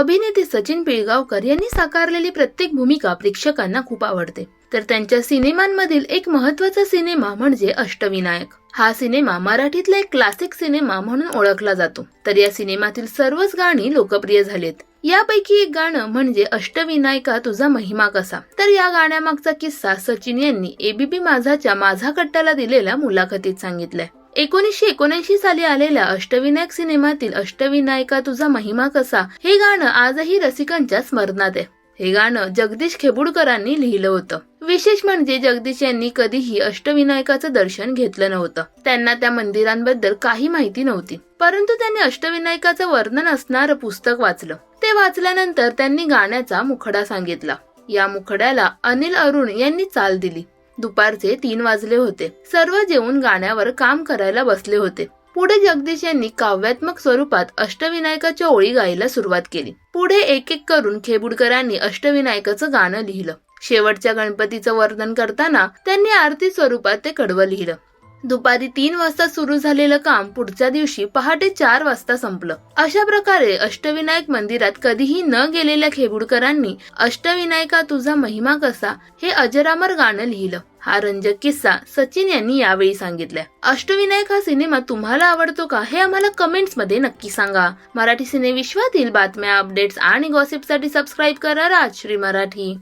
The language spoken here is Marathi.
अभिनेते सचिन पिळगावकर यांनी साकारलेली प्रत्येक भूमिका प्रेक्षकांना खूप आवडते. तर त्यांच्या सिनेमांमधील एक महत्त्वाचा सिनेमा म्हणजे अष्टविनायक. हा सिनेमा मराठीतला एक क्लासिक सिनेमा म्हणून ओळखला जातो. तर या सिनेमातील सर्वच गाणी लोकप्रिय झालीत. यापैकी एक गाणं म्हणजे अष्टविनायका तुझा महिमा कसा? तर या गाण्यामागचा किस्सा सचिन यांनी एबीपी माझाच्या माझा कट्ट्याला दिलेल्या मुलाखतीत सांगितलाय. एकोणीसशे एकोणऐंशी साली आलेल्या अष्टविनायक सिनेमातील अष्टविनायका तुझा महिमा कसा? हे गाणं आजही रसिकांच्या स्मरणात आहे. हे गाणं जगदीश खेबुडकरांनी लिहिलं होतं. विशेष म्हणजे जगदीश यांनी कधीही अष्टविनायकाचं दर्शन घेतलं नव्हतं. त्यांना त्या मंदिरांबद्दल काही माहिती नव्हती. परंतु त्यांनी अष्टविनायकाचं वर्णन असणारं पुस्तक वाचलं. ते वाचल्यानंतर त्यांनी गाण्याचा मुखडा सांगितला. या मुखड्याला अनिल अरुण यांनी चाल दिली. दुपारचे तीन वाजले होते. सर्व जेवून गाण्यावर काम करायला बसले होते. पुढे जगदीश यांनी काव्यात्मक स्वरूपात अष्टविनायकाच्या ओळी गायला सुरुवात केली. पुढे एक एक करून खेबुडकरांनी अष्टविनायकाचं गाणं लिहिलं. शेवटच्या गणपतीचं वर्णन करताना त्यांनी आरती स्वरूपात ते कडवं लिहिलं. दुपारी तीन वाजता सुरू झालेलं काम पुढच्या दिवशी पहाटे चार वाजता संपलं. अशा प्रकारे अष्टविनायक मंदिरात कधीही न गेलेल्या खेबुडकरांनी अष्टविनायका तुझा महिमा कसा हे अजरामर गाणं लिहिलं. हा रंजक किस्सा सचिन यांनी यावेळी सांगितलाय. अष्टविनायक हा सिनेमा तुम्हाला आवडतो का हे आम्हाला कमेंट्समध्ये नक्की सांगा. मराठी सिनेविश्वातील बातम्या अपडेट्स आणि गॉसिपसाठी सबस्क्राईब करा राजश्री मराठी.